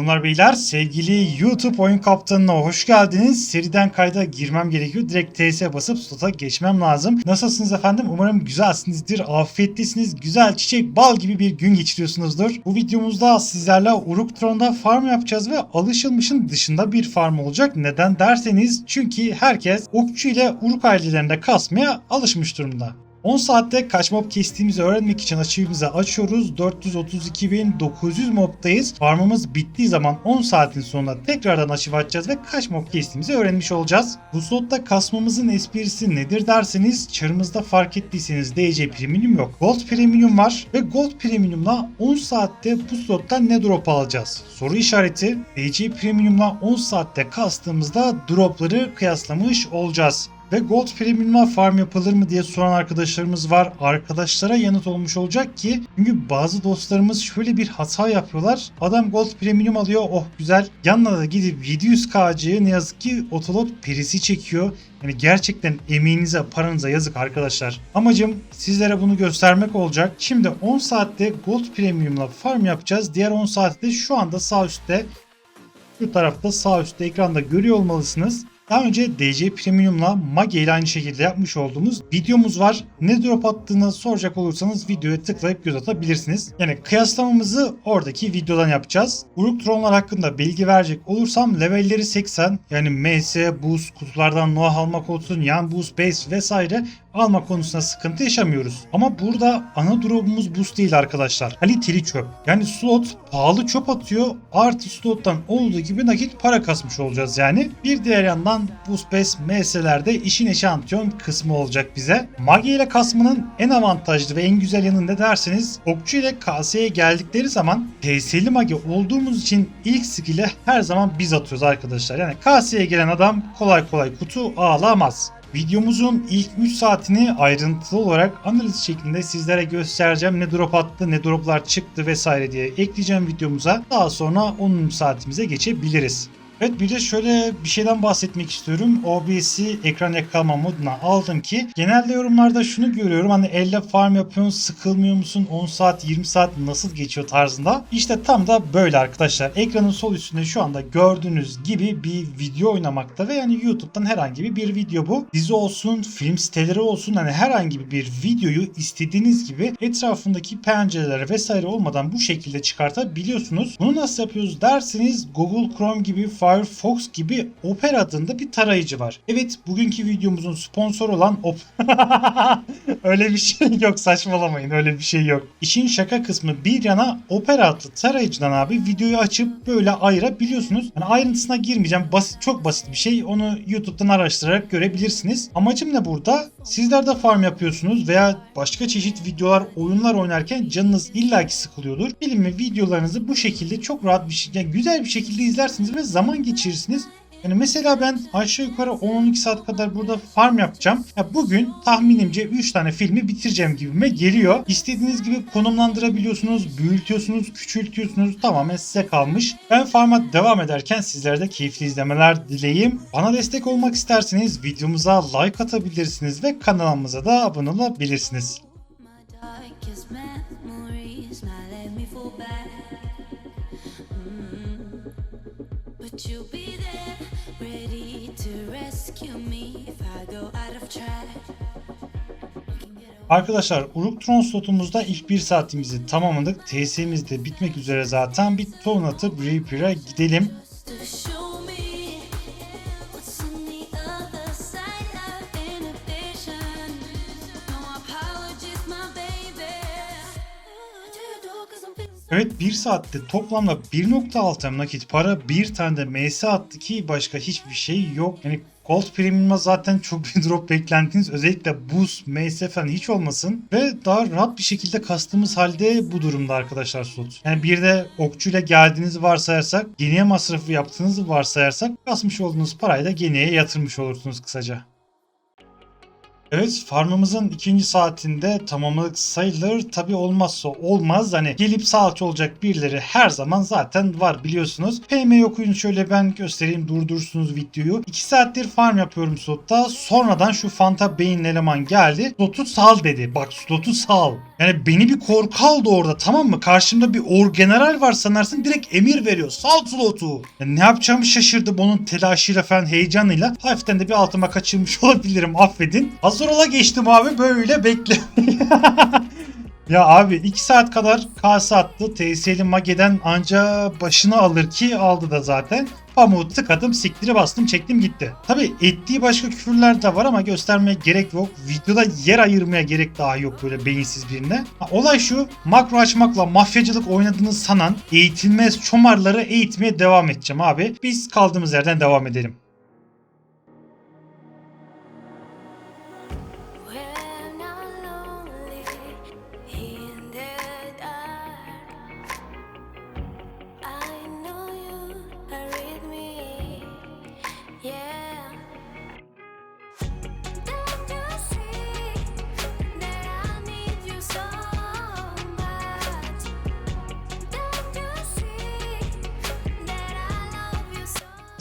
Hanımlar beyler sevgili YouTube oyun kaptanına hoş geldiniz. Seriden kayda girmem gerekiyor. Direkt TS basıp slota geçmem lazım. Nasılsınız efendim? Umarım güzelsinizdir, afiyetlisiniz, güzel çiçek bal gibi bir gün geçiriyorsunuzdur. Bu videomuzda sizlerle Uruk Tron'da farm yapacağız ve alışılmışın dışında bir farm olacak. Neden derseniz çünkü herkes okçu ile Uruk ailelerinde kasmaya alışmış durumda. 10 saatte kaç mob kestiğimizi öğrenmek için açığımızı açıyoruz. 432.900 mobdayız. Farmımız bittiği zaman 10 saatin sonunda tekrardan açıp açacağız ve kaç mob kestiğimizi öğrenmiş olacağız. Bu slotta kasmamızın esprisi nedir derseniz çarımızda fark ettiyseniz DC Premium yok. Gold Premium var ve Gold Premium'la 10 saatte bu slottan ne drop alacağız? Soru işareti. DC Premium'la 10 saatte kastığımızda dropları kıyaslamış olacağız. Ve Gold Premium'la farm yapılır mı diye soran arkadaşlarımız var. Arkadaşlara yanıt olmuş olacak ki çünkü bazı dostlarımız şöyle bir hata yapıyorlar. Adam Gold Premium alıyor oh güzel. Yanına da gidip 700k'cığı ne yazık ki otolot perisi çekiyor. Yani gerçekten emeğinize, paranıza yazık arkadaşlar. Amacım sizlere bunu göstermek olacak. Şimdi 10 saatte Gold Premium'la farm yapacağız. Diğer 10 saatte şu anda sağ üstte şu tarafta sağ üstte ekranda görüyor olmalısınız. Daha önce DC Premium'la Mage ile aynı şekilde yapmış olduğumuz videomuz var. Ne drop attığını soracak olursanız videoya tıklayıp göz atabilirsiniz. Yani kıyaslamamızı oradaki videodan yapacağız. Uruk Tronlar hakkında bilgi verecek olursam levelleri 80 yani MS, boost, kutulardan Noah almak olsun, yan boost, base vesaire alma konusunda sıkıntı yaşamıyoruz. Ama burada ana drop'umuz boost değil arkadaşlar. Kaliteli çöp. Yani slot pahalı çöp atıyor. Artı slottan olduğu gibi nakit para kasmış olacağız yani. Bir diğer yandan boost base MS'lerde işin eşantiyon kısmı olacak bize. Mage ile kasmanın en avantajlı ve en güzel yanı ne derseniz okçu ile KS'ye geldikleri zaman TS'li mage olduğumuz için ilk skill'e her zaman biz atıyoruz arkadaşlar. Yani KS'ye gelen adam kolay kolay kutu ağlamaz. Videomuzun ilk 3 saatini ayrıntılı olarak analiz şeklinde sizlere göstereceğim. Ne drop attı, ne droplar çıktı vesaire diye ekleyeceğim videomuza. Daha sonra 10. saatimize geçebiliriz. Evet bir de şöyle bir şeyden bahsetmek istiyorum. OBS'i ekran yakalama moduna aldım ki genelde yorumlarda şunu görüyorum. Hani elle farm yapıyorsun sıkılmıyor musun 10 saat 20 saat nasıl geçiyor tarzında. İşte tam da böyle arkadaşlar. Ekranın sol üstünde şu anda gördüğünüz gibi bir video oynamakta ve yani YouTube'dan herhangi bir video bu. Dizi olsun, film siteleri olsun hani herhangi bir videoyu istediğiniz gibi etrafındaki pencerelere vesaire olmadan bu şekilde çıkartabiliyorsunuz. Bunu nasıl yapıyoruz derseniz Google Chrome gibi Firefox gibi Opera adında bir tarayıcı var. Evet bugünkü videomuzun sponsoru olan Op öyle bir şey yok saçmalamayın öyle bir şey yok. İşin şaka kısmı bir yana Opera adlı tarayıcıdan abi videoyu açıp böyle ayırabiliyorsunuz. Yani ayrıntısına girmeyeceğim. Basit, çok basit bir şey. Onu YouTube'dan araştırarak görebilirsiniz. Amacım ne burada? Sizler de farm yapıyorsunuz veya başka çeşit videolar, oyunlar oynarken canınız illaki sıkılıyordur. Filmi videolarınızı bu şekilde çok rahat bir şey, yani güzel bir şekilde izlersiniz ve zaman geçirirsiniz. Yani mesela ben aşağı yukarı 10-12 saat kadar burada farm yapacağım. Ya bugün tahminimce 3 tane filmi bitireceğim gibime geliyor. İstediğiniz gibi konumlandırabiliyorsunuz, büyütüyorsunuz, küçültüyorsunuz. Tamamen size kalmış. Ben farma devam ederken sizlere de keyifli izlemeler dileyim. Bana destek olmak isterseniz videomuza like atabilirsiniz ve kanalımıza da abone olabilirsiniz. Arkadaşlar Uruk Tron slotumuzda ilk bir saatimizi tamamladık. TS'miz de bitmek üzere zaten. Bir ton atıp Reaper'a gidelim. Evet 1 saatte toplamda 1.6 nakit para bir tane de MS attı ki başka hiçbir şey yok. Yani Gold Premium'a zaten çok bir drop beklentiniz özellikle boost, MS falan hiç olmasın ve daha rahat bir şekilde kastığımız halde bu durumda arkadaşlar slot. Yani bir de okçuyla geldiğinizi varsayarsak geniye masrafı yaptığınızı varsayarsak kasmış olduğunuz parayı da geniye yatırmış olursunuz kısaca. Evet farmımızın ikinci saatinde tamamladık sayılır. Tabi olmazsa olmaz. Hani gelip salça olacak birileri her zaman zaten var biliyorsunuz. PM okuyun şöyle ben göstereyim durdursunuz videoyu. 2 saattir farm yapıyorum slotta. Sonradan şu Fanta Beyin eleman geldi. Slotu sal dedi. Bak slotu sal. Yani beni bir korku aldı orada tamam mı? Karşımda bir orgeneral var sanarsın direkt emir veriyor. Sal slotu. Ya ne yapacağımı şaşırdım onun telaşıyla falan heyecanıyla. Hafiften de bir altıma kaçırmış olabilirim affedin. Hazır ola geçtim abi böyle bekle. Ya abi 2 saat kadar kase attı. TS'li Mage'den anca başını alır ki aldı da zaten. Pamuğu tıkadım, siktiri bastım, çektim gitti. Tabi ettiği başka küfürler de var ama göstermeye gerek yok. Videoda yer ayırmaya gerek daha yok böyle beyinsiz birine. Olay şu, makro açmakla mafyacılık oynadığını sanan eğitilmez çomarları eğitmeye devam edeceğim abi. Biz kaldığımız yerden devam edelim. well.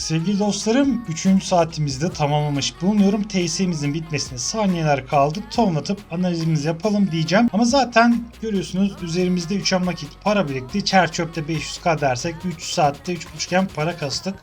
Sevgili dostlarım 3. saatimizde tamamlamış bulunuyorum. TS'imizin bitmesine saniyeler kaldı. Tonlatıp analizimizi yapalım diyeceğim. Ama zaten görüyorsunuz üzerimizde 3 nakit para birikti. Çer çöpte 500k dersek 3 saatte 3.5 iken para kastık.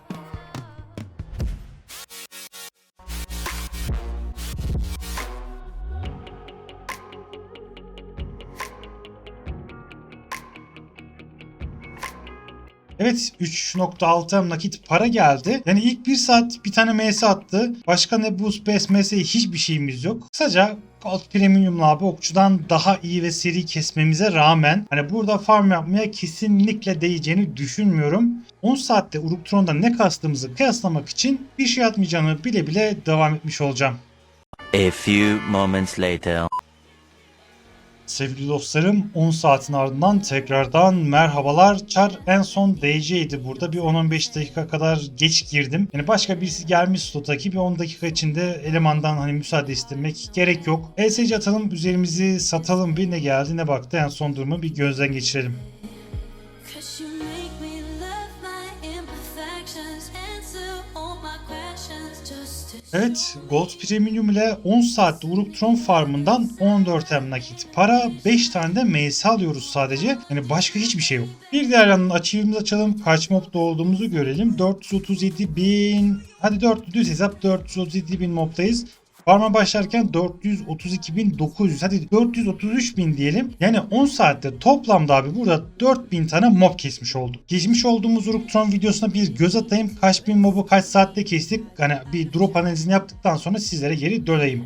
Evet 3.6 nakit para geldi. Yani ilk bir saat bir tane MS attı. Başka ne boost base MS hiçbir şeyimiz yok. Kısaca Gold Premium'la abi okçudan daha iyi ve seri kesmemize rağmen hani burada farm yapmaya kesinlikle değeceğini düşünmüyorum. 10 saatte Uruktron'da ne kastığımızı kıyaslamak için bir şey atmayacağını bile bile devam etmiş olacağım. A few moments later. Sevgili dostlarım 10 saatin ardından tekrardan merhabalar. Çar en son DC'ydi burada. Bir 10-15 dakika kadar geç girdim. Yani başka birisi gelmiş slota ki bir 10 dakika içinde elemandan hani müsaade istemek gerek yok. ESC atalım üzerimizi satalım bir ne geldi ne baktı en son durumu bir gözden geçirelim. Cause Evet Gold Premium ile 10 saatte Uruktron farmından 14 hem nakit para 5 tane de MS alıyoruz sadece. Yani başka hiçbir şey yok. Bir diğer yandan açığımızı açalım. Kaç mobda olduğumuzu görelim. 437 bin hadi 4 düz hesap 437 bin mobdayız. Farma başlarken 432.900 hadi 433 bin diyelim. Yani 10 saatte toplamda abi burada 4000 tane mob kesmiş olduk. Geçmiş olduğumuz Uruktron videosuna bir göz atayım. Kaç bin mobu kaç saatte kestik. Hani bir drop analizini yaptıktan sonra sizlere geri döneyim.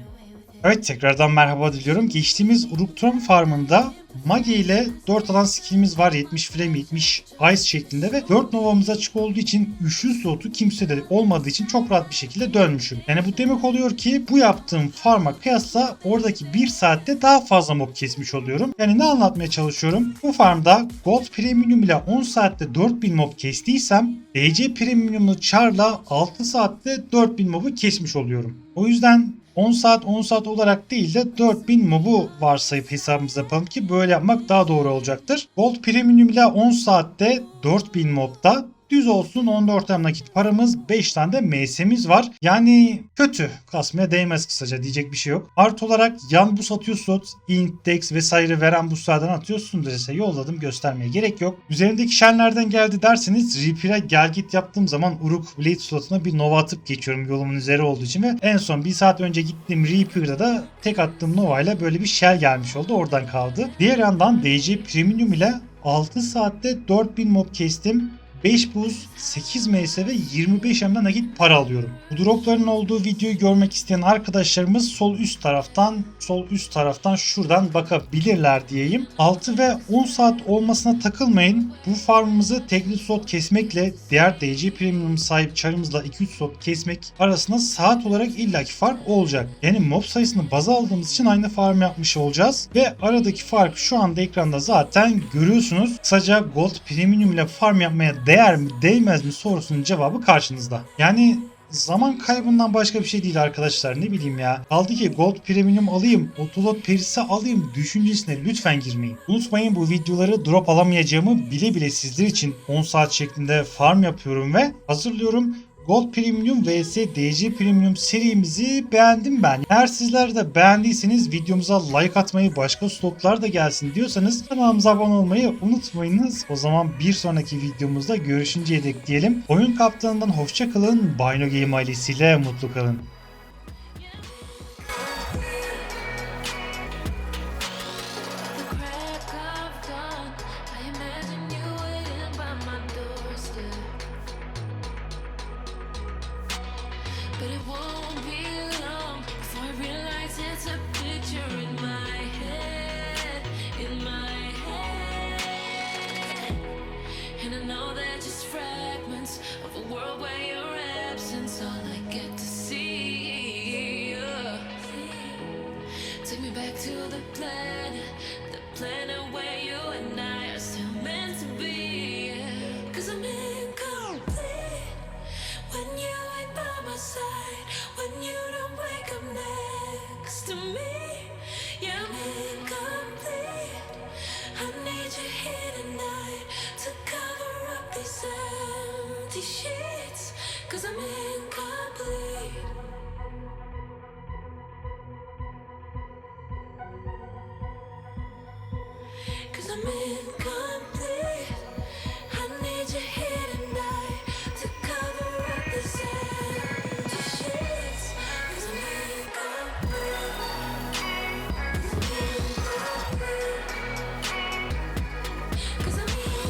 Evet tekrardan merhaba diliyorum. Geçtiğimiz Uruktron farmında Magi ile 4 alan skillimiz var. 70 flame 70 ice şeklinde ve 4 novamız açık olduğu için üçlü slotu kimsede olmadığı için çok rahat bir şekilde dönmüşüm. Yani bu demek oluyor ki bu yaptığım farma kıyasla oradaki 1 saatte daha fazla mob kesmiş oluyorum. Yani ne anlatmaya çalışıyorum? Bu farmda Gold Premium ile 10 saatte 4000 mob kestiysem DC Premium'lu Char'la 6 saatte 4000 mobu kesmiş oluyorum. O yüzden 10 saat 10 saat olarak değil de 4000 mobu varsayıp hesabımıza yapalım ki böyle yapmak daha doğru olacaktır. Gold Premium ile 10 saatte 4000 mobda düz olsun 14 tane nakit paramız 5 tane de MS'miz var. Yani kötü. Kasmaya değmez kısaca diyecek bir şey yok. Art olarak yan bus atıyorsun. Int, Dex vesaire veren buslardan atıyorsun dese yolladım göstermeye gerek yok. Üzerindeki şen nereden geldi derseniz Reaper'a gel git yaptığım zaman Uruk Blade slotuna bir Nova atıp geçiyorum yolumun üzeri olduğu için ve en son bir saat önce gittiğim Reaper'da da tek attığım Nova ile böyle bir shell gelmiş oldu oradan kaldı. Diğer yandan DC Premium ile 6 saatte 4000 mob kestim. 5 buz, 8 MS ve 25 M'den nakit para alıyorum. Bu dropların olduğu videoyu görmek isteyen arkadaşlarımız sol üst taraftan, sol üst taraftan şuradan bakabilirler diyeyim. 6 ve 10 saat olmasına takılmayın. Bu farmımızı tekli slot kesmekle diğer DC Premium sahip çarımızla 2-3 slot kesmek arasında saat olarak illaki fark olacak. Yani mob sayısını baz aldığımız için aynı farm yapmış olacağız. Ve aradaki fark şu anda ekranda zaten görüyorsunuz. Kısaca Gold Premium ile farm yapmaya değer mi değmez mi sorusunun cevabı karşınızda. Yani zaman kaybından başka bir şey değil arkadaşlar ne bileyim ya. Kaldı ki Gold Premium alayım, Otolot Perisi alayım düşüncesine lütfen girmeyin. Unutmayın bu videoları drop alamayacağımı bile bile sizler için 10 saat şeklinde farm yapıyorum ve hazırlıyorum. Gold Premium vs DC Premium serimizi beğendim ben. Eğer sizler de beğendiyseniz videomuza like atmayı, başka stoklar da gelsin diyorsanız kanalımıza abone olmayı unutmayınız. O zaman bir sonraki videomuzda görüşünceye dek diyelim. Oyun kaptanından hoşça kalın. Bino Game ailesiyle mutlu kalın. Cause I'm in